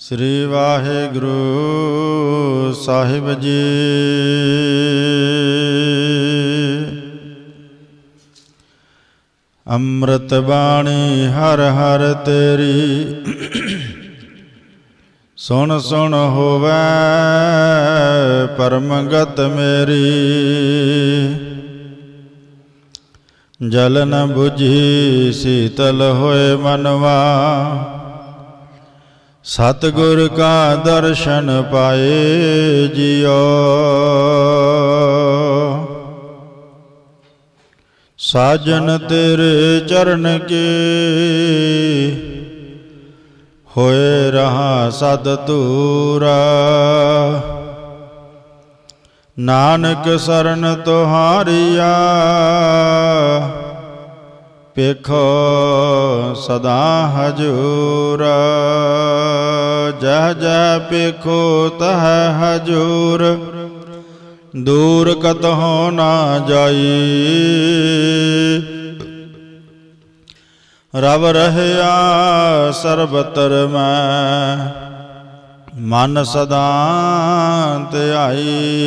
ਸ੍ਰੀ ਵਾਹਿਗੁਰੂ ਸਾਹਿਬ ਜੀ। ਅੰਮ੍ਰਿਤ ਬਾਣੀ ਹਰ ਹਰ ਤੇਰੀ। ਸੁਣ ਸੁਣ ਹੋਵੇ ਪਰਮਗਤ ਮੇਰੀ। ਜਲਨ ਬੁਝੀ ਸੀਤਲ ਹੋਏ ਮਨਵਾ। ਸਤਿਗੁਰ ਕਾ ਦਰਸ਼ਨ ਪਾਏ ਜਿਉ। ਸਾਜਨ ਤੇਰੇ ਚਰਨ ਕੇ ਹੋਏ ਰਹਾ ਸਦ ਤੂਰਾ। ਨਾਨਕ ਸਰਨ ਤੁਹਾਰੀਆ। ਪੇਖੋ ਸਦਾ ਹਜੂਰ। ਜਹ ਜਹ ਪੇਖੋ ਤਹ ਹਜੂਰ। ਦੂਰ ਕਤਹੁ ਨਾ ਜਾਈ। ਰਵ ਰਹਿਆ ਸਰਬਤਰ ਮੈਂ। ਮਨ ਸਦਾ ਧਿਆਈ।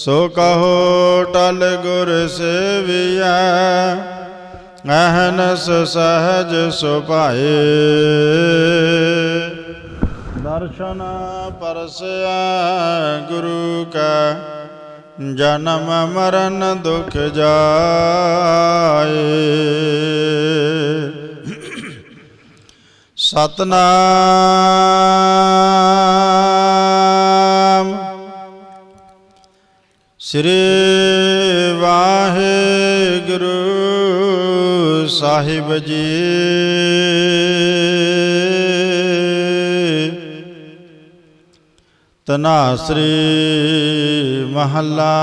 ਸੋ ਕਹੋ ਟਲ ਗੁਰ ਸੇਵੀਐ, ਅਹਨਸ ਸਹਜ ਸੁਭਾਏ। ਦਰਸ਼ਨ ਪਰਸਿਆ ਗੁਰੂ ਕਾ, ਜਨਮ ਮਰਨ ਦੁਖ ਜਾਏ। ਸਤਨਾਮ ਸ੍ਰੀ ਵਾਹਿਗੁਰੂ ਸਾਹਿਬ ਜੀ। ਤਨਾਸਰੀ ਮਹੱਲਾ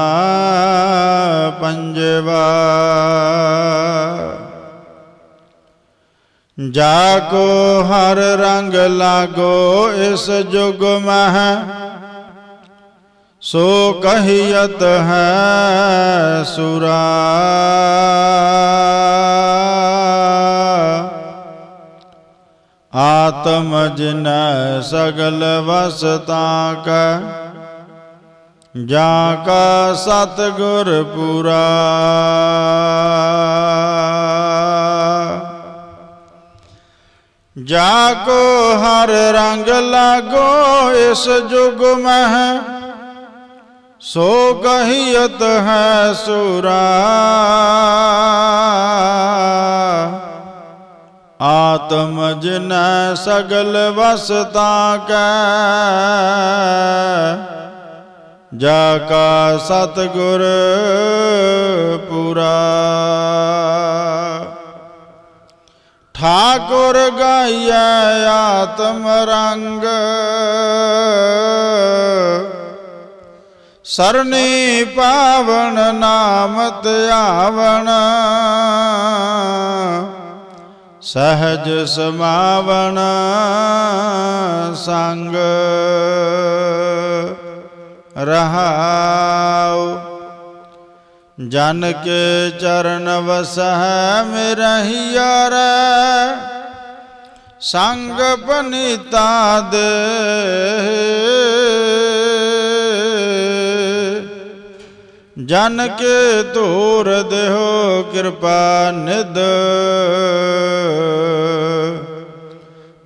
ਪੰਜਵਾ। ਜਾ ਕੋ ਹਰ ਰੰਗ ਲਾਗੋ ਇਸ ਜੁਗ ਮਹਿ ਸੋ ਕਹੀਅਤ ਹੈ ਸੁਰਾ। ਆਤਮ ਜਿਨ ਸਗਲ ਵਸਤਾ ਕੈ ਜਾ ਕਾ ਸਤਗੁਰ ਪੂਰਾ। ਜਾ ਕੋ ਹਰ ਰੰਗ ਲਾਗੋ ਇਸ ਜੁਗ ਮਹਿ ਸੋ ਕਹੀਤ ਹੈ ਸੁਰਾ। ਆਤਮ ਜਿਨ ਸਗਲ ਵਸਤਾ ਕੈ ਜਾ ਕਾ ਸਤਗੁਰ ਪੂਰਾ। ਠਾਕੁਰ ਗਾਈਐ ਆਤਮ ਰੰਗ। ਸਰਣੀ ਪਾਵਨ ਨਾਮ ਧਿਆਵਣ ਸਹਜ ਸਮਾਵਣ ਸੰਗ ਰਹਾਉ। ਜਨ ਕੇ ਚਰਨ ਵਸਹਿ ਮਿਰਹਿਯਰ ਸੰਗ ਪਨੀਤਾ ਦੇ। ਜਨ ਕੇ ਧੂਰ ਦੇਹੋ ਕਿਰਪਾ ਨਿਦ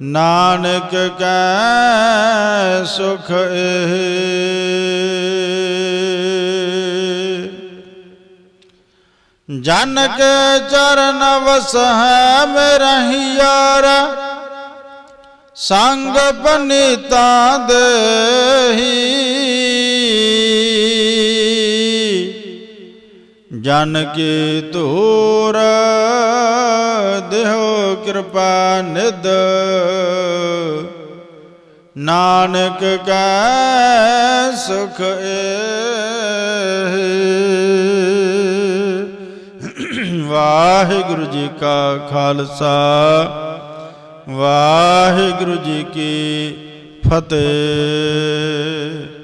ਨਾਨਕ ਕੈ ਸੁਖ ਇਹ ਜਨ ਕੇ ਚਰਨ ਵਸਹਿ ਮਰਹਿਯਾਰ ਸੰਗ ਪਨੀਤਾ ਦੇਹੀ। ਜਨ ਕੀ ਧੂਰ ਦੇਹੋ ਕਿਰਪਾ ਨਿਦ ਨਾਨਕ ਕੈ ਸੁਖ ਏ। ਵਾਹਿਗੁਰੂ ਜੀ ਕਾ ਖਾਲਸਾ, ਵਾਹਿਗੁਰੂ ਜੀ ਕੀ ਫਤਿਹ।